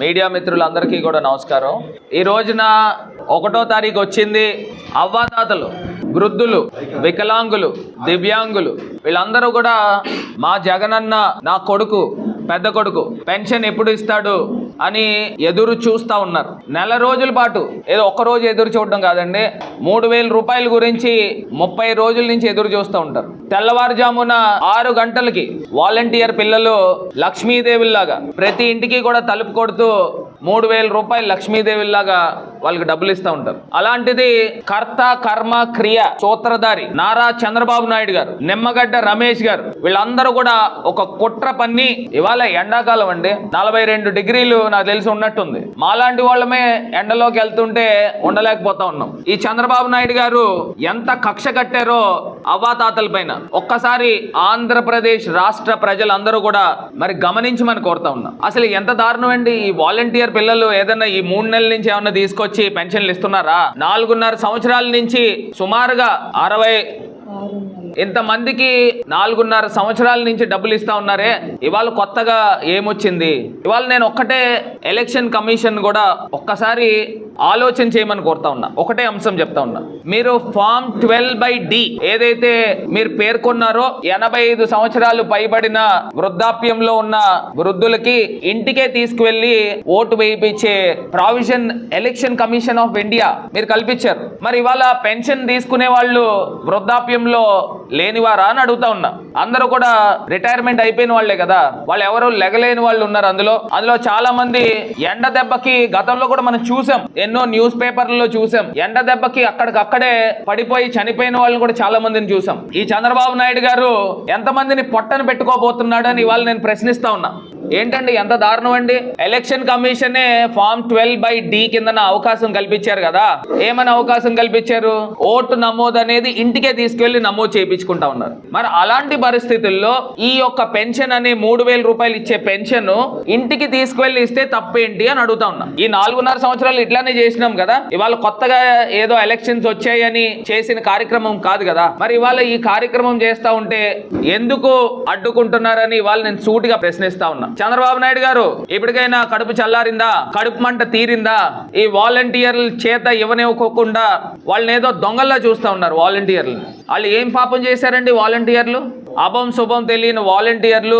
Media మిత్రులందరికీ కూడా నమస్కారం. ఈ రోజున ఒకటో తారీఖు వచ్చింది అవ్వాతాతలు వృద్ధులు వికలాంగులు దివ్యాంగులు. వీళ్ళందరూ కూడా మా జగనన్న నా కొడుకు పెద్ద కొడుకు పెన్షన్ ఎప్పుడు ఇస్తాడు? అని ఎదురు చూస్తూ ఉన్నారు. నెల రోజుల పాటు ఏదో ఒక్క రోజు ఎదురు చూడడం కాదండి మూడు వేల రూపాయల గురించి ముప్పై రోజుల నుంచి ఎదురు చూస్తూ ఉంటారు. తెల్లవారుజామున ఆరు గంటలకి వాలంటీర్ పిల్లలు లక్ష్మీదేవిలాగా ప్రతి ఇంటికి కూడా తలుపు కొడుతూ మూడు వేల రూపాయలు లక్ష్మీదేవిలాగా వాళ్ళకి డబ్బులు ఇస్తూ ఉంటారు. అలాంటిది కర్త కర్మ క్రియ సూత్రధారి నారా చంద్రబాబు నాయుడు గారు నిమ్మగడ్డ రమేష్ గారు వీళ్ళందరూ కూడా ఒక కుట్ర పన్ని ఇవాళ ఎండాకాలం అండి. నలభై రెండు డిగ్రీలు నాకు తెలిసి ఉన్నట్టుంది. మాలాంటి వాళ్ళమే ఎండలోకి వెళ్తుంటే ఉండలేకపోతా ఉన్నాం. ఈ చంద్రబాబు నాయుడు గారు ఎంత కక్ష కట్టారో అవ్వాతాతల పైన. ఒక్కసారి ఆంధ్రప్రదేశ్ రాష్ట్ర ప్రజలందరూ కూడా మరి గమనించమని కోరుతా ఉన్నాం. అసలు ఎంత దారుణం అండి ఈ వాలంటీర్ పిల్లలు ఏదైనా ఈ మూడు నెలల నుంచి ఏమన్నా తీసుకొచ్చి వచ్చి పెన్షన్లు ఇస్తున్నారా? నాలుగున్నర సంవత్సరాల నుంచి సుమారుగా అరవై ఇంతమందికి నాలుగున్నర సంవత్సరాల నుంచి డబ్బులు ఇస్తా ఉన్నారే. ఇవాళ కొత్తగా ఏమొచ్చింది? ఇవాళ నేను ఒక్కటే ఎలక్షన్ కమిషన్ కూడా ఒక్కసారి ఆలోచన చేయమని కోరుతా ఉన్నా. ఒకటే అంశం చెప్తా ఉన్నా. మీరు ఫామ్ ట్వెల్వ్ బై డి ఏదైతే మీరు పేర్కొన్నారో ఎనభై ఐదు సంవత్సరాలు పైబడిన వృద్ధాప్యంలో ఉన్న వృద్ధులకి ఇంటికే తీసుకువెళ్ళి ఓటు వేయించే provision election commission of India మీరు కల్పించారు. మరి ఇవాళ పెన్షన్ తీసుకునే వాళ్ళు వృద్ధాప్యంలో లేనివారా అని అడుగుతా ఉన్నా. అందరూ కూడా రిటైర్మెంట్ అయిపోయిన వాళ్ళే కదా. వాళ్ళు ఎవరు లెగలేని వాళ్ళు ఉన్నారు అందులో. అందులో చాలా మంది ఎండ దెబ్బకి గతంలో కూడా మనం చూసాం. ఎన్నో న్యూస్ పేపర్లలో చూసాం. ఎండ దెబ్బకి అక్కడికక్కడే పడిపోయి చనిపోయిన వాళ్ళని కూడా చాలా మందిని చూసాం. ఈ చంద్రబాబు నాయుడు గారు ఎంతమందిని పొట్టను పెట్టుకోబోతున్నాడు అని ఇవాళ నేను ప్రశ్నిస్తా ఉన్నా. ఏంటండి ఎంత దారుణం అండి ఎలక్షన్ కమిషనే ఫామ్ ట్వెల్వ్ బై డి కిందన అవకాశం కల్పించారు కదా. ఏమని అవకాశం కల్పించారు? ఓటు నమోదు అనేది ఇంటికే తీసుకెళ్ళి నమోదు చేయించుకుంటా ఉన్నారు. మరి అలాంటి పరిస్థితుల్లో ఈ యొక్క పెన్షన్ అనే మూడు వేల రూపాయలు ఇచ్చే పెన్షన్ ఇంటికి తీసుకువెళ్ళి ఇస్తే తప్పేంటి అని అడుగుతా ఉన్నా. ఈ నాలుగున్నర సంవత్సరాలు ఇట్లానే చేసినాం కదా. ఇవాళ కొత్తగా ఏదో ఎలక్షన్స్ వచ్చాయని చేసిన కార్యక్రమం కాదు కదా. మరి ఇవాళ ఈ కార్యక్రమం చేస్తా ఉంటే ఎందుకు అడ్డుకుంటున్నారని ఇవాళ నేను సూటిగా ప్రశ్నిస్తా ఉన్నా. చంద్రబాబు నాయుడు గారు ఇప్పటికైనా కడుపు చల్లారిందా? కడుపు మంట తీరిందా? ఈ వాలంటీర్ల చేత ఇవ్వనివ్వకోకుండా వాళ్ళని ఏదో దొంగల్లా చూస్తా ఉన్నారు వాలంటీర్లు. వాళ్ళు ఏం పాపం చేశారండి వాలంటీర్లు? అభం శుభం తెలియని వాలంటీర్లు